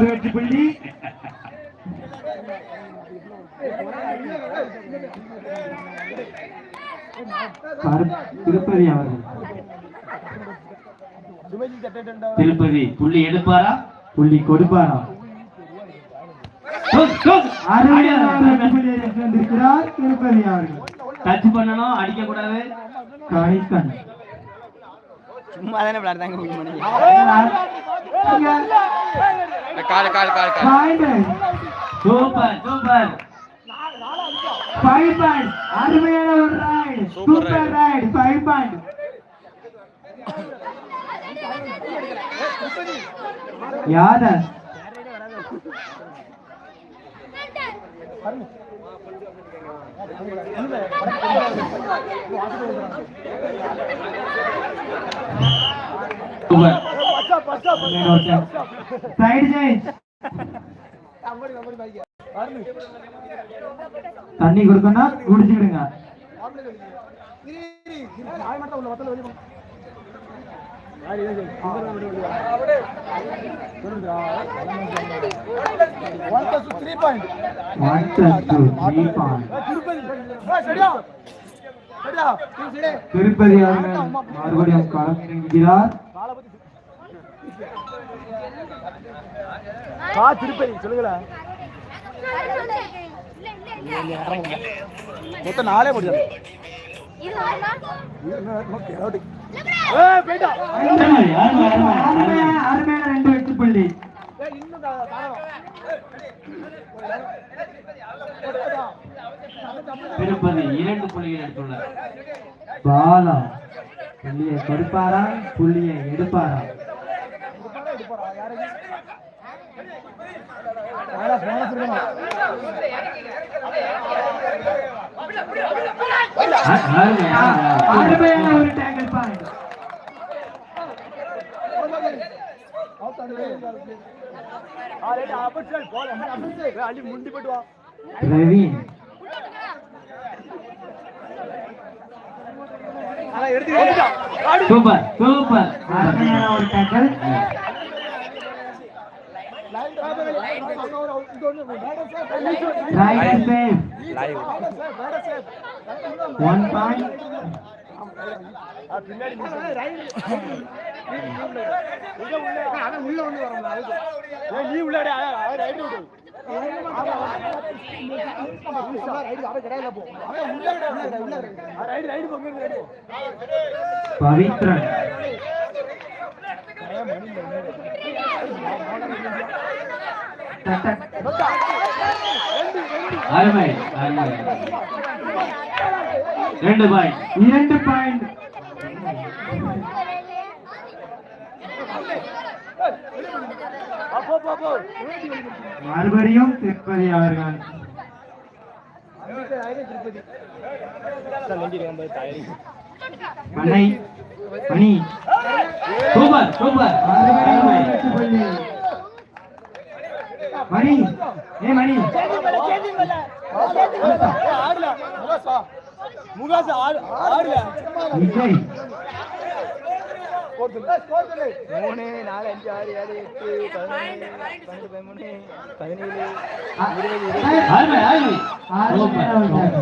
ஒரு வெற்றி புள்ளி. திருப்பதி அவர்கள். திருப்பதி புள்ளி எடுப்பாரா? புள்ளி கொடுப்பாரா? திருப்பதி அவர்கள். டச் பண்ணணும் அடிக்க கூடாது சும்மா தானே விளையாடுறாங்க கால் கால் கால் கால். சூப்பர் சூப்பர் ஃபைவ் பாயிண்ட் அருமையான ஒரு ride super ride five point யாதர் super தண்ணி கொடுக்கணும் குடிச்சுக்கிடுங்க திருப்பதி. அவர்கள் மறுபடியும் களம் கா திருப்பதி சொல்லுங்களேன் மொத்தம் நாளே முடியாது. திருப்பதி இரண்டு புள்ளிகள் எடுத்துள்ளார் பாலா புள்ளியை கொடுப்பாரா புள்ளியை எடுப்பாரா அ- அருமை, அருமை, அருமை. அருமையான ஒரு டேங்கிள் பாயிண்ட் முண்டி போட்டு வா பிரவீன் சூப்பர் சூப்பர். அருமையான ஒரு டேங்கிள் ரைட் சேவ் ஒன் பாயிண்ட் நீ உள்ளாடி ரைடு விடு ரைடு ரைடு போங்க ரைடு பவித்ரன். அருமை ரெண்டு பாயிண்ட் இரண்டு பாயிண்ட் மறுபடியும் திருப்பதி அவர்கள். மணி மணி. Super super. அருமையான அருமை ஒரு வெற்றி புள்ளி. மணி. ஏ மணி. ஆடல. மூணு நாலு அஞ்சு ஆறு ஏழு எட்டு பதினொன்று பன்னெண்டு பதிமூணு பதினேழு.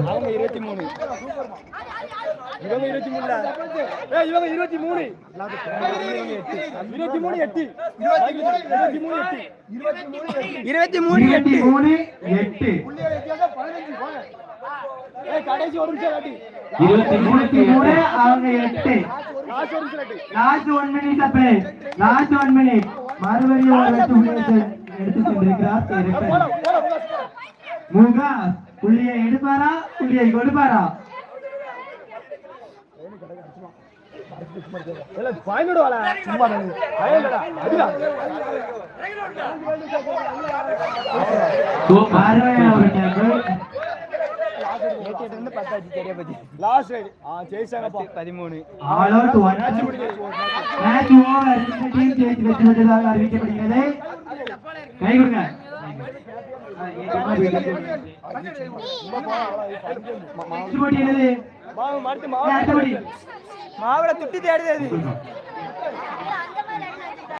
அவங்க இருபத்தி மூணு. இவங்க இருபத்தி மூணுல? இவங்க இருபத்தி மூணு. இருபத்தி மூணு எட்டு. இருபத்தி மூணு எட்டு. இருபத்தி மூணு இருபத்தி மூணு எட்டு. இருபத்தி இருபத்தி மூணு அவங்க எட்டு. லாஸ்ட் ஒன் மினிட் அப்ளே லாஸ்ட் ஒன் மினிட் மறுபடியும் ஒரு எடுத்து போடா முகா புள்ளியை எடுப்பாரா? புள்ளியை கொடுப்பாரா? இல்ல பயந்துடு வாடா சும்மா நின்னு. லாஸ்ட் ரைடு ஆ ஜெயிச்சாங்கப்பா பதிமூணு All out one. Match over. இந்த team ஜெயித்து வெற்றி பெற்றதாக அறிவிக்கப்படுகிறது கை கொடுங்க துட்டி தேடுது அது